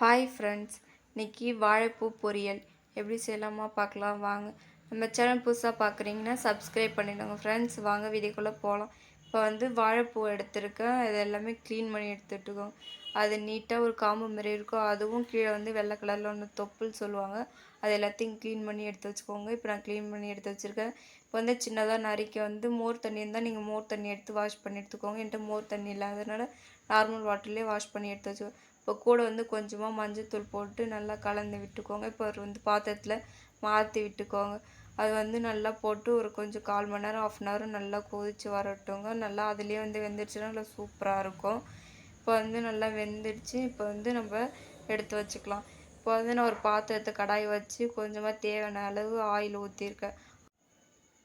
Hi friends இன்னைக்கு வாழைப்பூ பொரியல். எப்படி செய்யலாமா? பார்க்கலாம் வாங்க. நம்ம சேனல் புதுசாக பார்க்குறீங்கன்னா சப்ஸ்கிரைப் பண்ணிவிடுங்க ஃப்ரெண்ட்ஸ் வாங்க வீடியோக்குள்ளே போகலாம். இப்போ வந்து வாழைப்பூ எடுத்திருக்கேன். இது எல்லாமே க்ளீன் பண்ணி எடுத்துட்டுக்கோங்க. அது நீட்டாக ஒரு காம்பு மாரி இருக்கும். அதுவும் கீழே வந்து வெள்ளை கலரில் ஒன்று தொப்புள் சொல்லுவாங்க. அது எல்லாத்தையும் க்ளீன் பண்ணி எடுத்து வச்சுக்கோங்க. இப்போ நான் க்ளீன் பண்ணி எடுத்து வச்சுருக்கேன். இப்போ வந்து சின்னதாக நறுக்கி வந்து மோர் தண்ணி இருந்தால் நீங்கள் மோர் தண்ணி எடுத்து வாஷ் பண்ணி எடுத்துக்கோங்க. என்கிட்ட மோர் தண்ணி இல்லாததுனால நார்மல் வாட்டர்லேயே வாஷ் பண்ணி எடுத்து வச்சுக்கோங்க. இப்போ கூட வந்து கொஞ்சமாக மஞ்சத்தூள் போட்டு நல்லா கலந்து விட்டுக்கோங்க. இப்போ ஒரு வந்து பாத்திரத்தில் மாற்றி விட்டுக்கோங்க. அது வந்து நல்லா போட்டு ஒரு கொஞ்சம் கால் மணி நேரம் ஆஃப் அன் ஹவர் நல்லா கொதித்து வரட்டுங்க. நல்லா அதுலேயே வந்து வெந்துடுச்சுன்னா நல்லா சூப்பராக இருக்கும். இப்போ வந்து நல்லா வெந்துடுச்சு. இப்போ வந்து நம்ம எடுத்து வச்சுக்கலாம். இப்போ வந்து நான் ஒரு பாத்திரத்தை கடாய் வச்சு கொஞ்சமாக தேவையான அளவு ஆயில் ஊற்றிருக்கேன்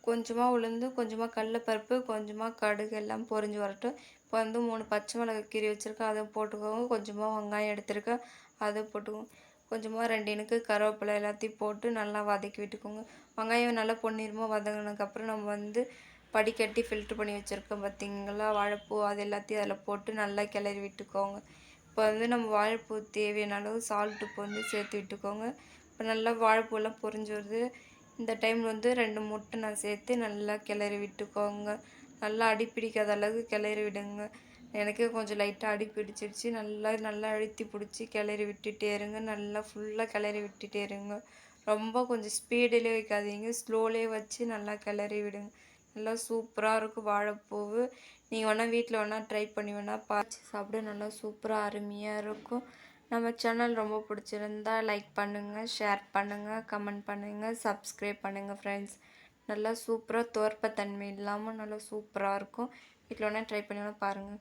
கொஞ்சமாக உளுந்து கொஞ்சமாக கடலப்பருப்பு கொஞ்சமாக கடுகு எல்லாம் பொரிஞ்சு வரட்டும். இப்போ வந்து மூணு பச்சை மிளகாய் கீரி வச்சுருக்கேன். அதை போட்டுக்கோங்க. கொஞ்சமாக வெங்காயம் எடுத்துருக்கேன். அதை போட்டுக்கோங்க. கொஞ்சமாக ரெண்டு இனுக்கு கருவேப்பிலை எல்லாத்தையும் போட்டு நல்லா வதக்கி விட்டுக்கோங்க. வெங்காயம் நல்லா பொன்னிறமாக வதங்கினதுக்கப்புறம் நம்ம வந்து படிக்கட்டி ஃபில்ட்ரு பண்ணி வச்சுருக்கோம் பார்த்திங்களா வாழைப்பூ அது எல்லாத்தையும் அதில் போட்டு நல்லா கிளறி விட்டுக்கோங்க. இப்போ வந்து நம்ம வாழைப்பூ தேவையான அளவு சால்ட் இப்போ வந்து சேர்த்து விட்டுக்கோங்க. இப்போ நல்லா வாழைப்பூலாம் பொரிஞ்சு வருது. இந்த டைம் வந்து ரெண்டு முட்டை நான் சேர்த்து நல்லா கிளறி விட்டுக்கோங்க. நல்லா அடி பிடிக்காத அளவுக்கு கிளறி விடுங்க. எனக்கே கொஞ்சம் லைட்டாக அடி பிடிச்சிருச்சு. நல்லா நல்லா அழுத்தி பிடிச்சி கிளறி விட்டுட்டே இருங்க. நல்லா ஃபுல்லாக கிளறி விட்டுட்டே இருங்க. ரொம்ப கொஞ்சம் ஸ்பீடிலே வைக்காதீங்க. ஸ்லோலே வச்சு நல்லா கிளறி விடுங்க. நல்லா சூப்பராக இருக்கும் வாழைப்பூவு. நீங்கள் வேணால் வீட்டில் வேணால் ட்ரை பண்ணி வேணால் பார்த்து சாப்பிட நல்லா சூப்பராக அருமையாக இருக்கும். நம்ம சேனல் ரொம்ப பிடிச்சிருந்தா லைக் பண்ணுங்கள் ஷேர் பண்ணுங்கள் கமெண்ட் பண்ணுங்கள் சப்ஸ்கிரைப் பண்ணுங்கள் ஃப்ரெண்ட்ஸ் நல்லா சூப்பராக தோற்பத்தன்மை இல்லாமல் நல்லா சூப்பராக இருக்கும். வீட்டில் ஒன்றா ட்ரை பண்ணி வேணால் பாருங்கள்